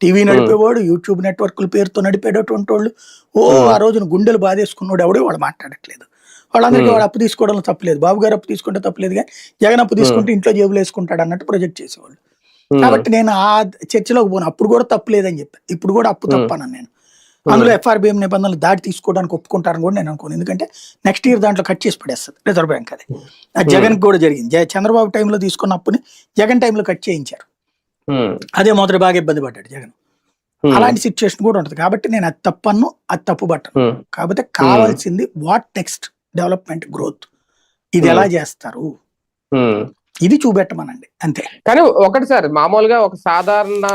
TV నడిపేవాడు YouTube నెట్వర్క్ల పేరుతో నడిపేటటువంటి వాళ్ళు ఓ. ఆ రోజున గుండెలు బాధేసుకున్నాడు ఎవడో వాడు మాట్లాడట్లేదు. వాళ్ళందరికీ. వాడు అప్పు తీసుకోవడంలో తప్పలేదు బాబు గారు అప్పు తీసుకుంటే తప్పలేదు కానీ జగన్ అప్పు తీసుకుంటే ఇంట్లో జేబులు వేసుకుంటాడు అన్నట్టు ప్రొజెక్ట్ చేసేవాళ్ళు. కాబట్టి నేను ఆ చర్చలోకి పోను. అప్పుడు కూడా తప్పలేదని చెప్పాను ఇప్పుడు కూడా అప్పు. తప్పను నేను. అందులో ఎఫ్ఆర్బిఎం నిబంధనలు దాటి తీసుకోవడానికి ఒప్పుకుంటారని కూడా నేను అనుకోను. ఎందుకంటే నెక్స్ట్ ఇయర్ దాంట్లో కట్ చేసి పడేస్తుంది రిజర్వ్ బ్యాంక్ అది. జగన్ కూడా జరిగింది. చంద్రబాబు టైంలో తీసుకున్న అప్పుని జగన్ టైంలో కట్ చేయించారు. అదే మొదటి బాగా ఇబ్బంది పడ్డాడు జగన్. అలాంటి సిచ్యువేషన్ కూడా ఉంటుంది. కాబట్టి నేను అది తప్పను అది తప్పు పట్టను. ఉమ్, కాకపోతే కావాల్సింది వాట్ నెక్స్ట్ డెవలప్మెంట్ గ్రోత్ ఇది ఎలా చేస్తారు. ఇది చూపెట్టమనండి. అంతే. కానీ ఒకటి సార్ మామూలుగా ఒక సాధారణ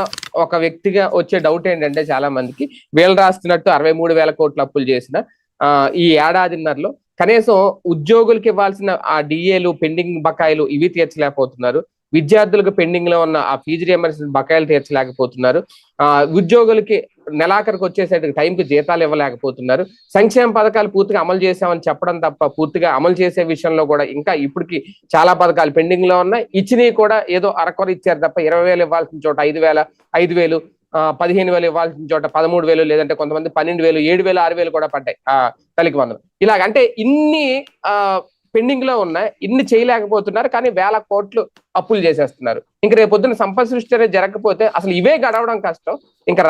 ఒక వ్యక్తిగా వచ్చే డౌట్ ఏంటంటే చాలా మందికి వీళ్ళు రాస్తున్నట్టు అరవై మూడు వేల కోట్ల అప్పులు చేసిన ఈ ఏడాదిన్నరలో కనీసం ఉద్యోగులకి ఇవ్వాల్సిన ఆ డిఏలు పెండింగ్ బకాయిలు ఇవి తీర్చలేకపోతున్నారు. విద్యార్థులకు పెండింగ్లో ఉన్న ఆ ఫీజు రియంబర్స్మెంట్ బకాయిలు తీర్చలేకపోతున్నారు. ఆ ఉద్యోగులకి నెలాఖరికి వచ్చేసరికి టైంకి జీతాలు ఇవ్వలేకపోతున్నారు. సంక్షేమ పథకాలు పూర్తిగా అమలు చేసామని చెప్పడం తప్ప పూర్తిగా అమలు చేసే విషయంలో కూడా ఇంకా ఇప్పటికి చాలా పథకాలు పెండింగ్లో ఉన్నాయి. ఇచ్చినవి కూడా ఏదో అరకొర ఇచ్చారు తప్ప ఇరవై వేలు ఇవ్వాల్సిన చోట ఐదు వేల ఐదు వేలు ఆ, పదిహేను వేలు ఇవ్వాల్సిన చోట పదమూడు వేలు లేదంటే కొంతమంది పన్నెండు వేలు ఏడు వేలు ఆరు వేలు కూడా పడ్డాయి. ఆ తల్లికి వందలు. ఇలాగంటే ఇన్ని ఆ పెండింగ్లో ఉన్నాయి. ఇన్ని చేయలేకపోతున్నారు. కానీ వేల కోట్లు అప్పులు చేసేస్తున్నారు. ఇంక రేపు సంపద సృష్టి అనేది జరగకపోతే అసలు ఇవే గడవడం కష్టం. ఇంకా